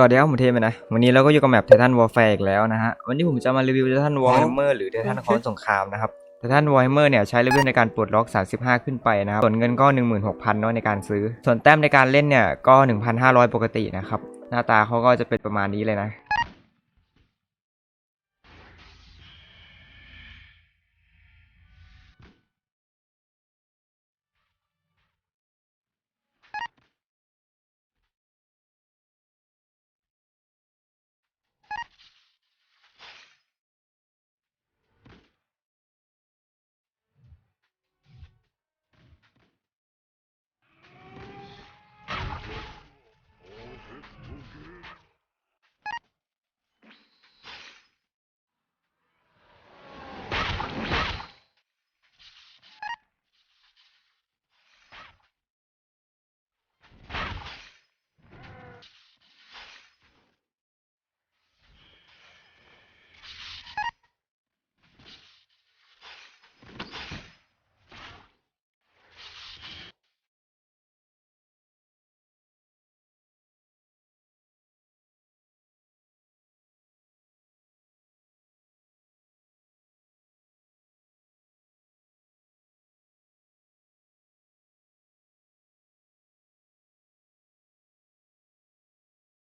สวัสดีครับผมเทมนะ วันนี้เราก็อยู่กับแมปไททันวอลแฟร์อีกแล้วนะฮะ วันนี้ผมจะมารีวิวไททันวอลแฮมเมอร์หรือไททันคอนสงครามนะครับไททันวอลแฮมเมอร์เนี่ยใช้เลเวลในการปลดล็อก 35 ขึ้นไปนะครับ ส่วนเงินก็ 16,000เนาะในการซื้อ ส่วนแต้มในการเล่นเนี่ยก็ 1,500 ปกตินะครับ หน้าตาเขาก็จะเป็นประมาณนี้เลยนะ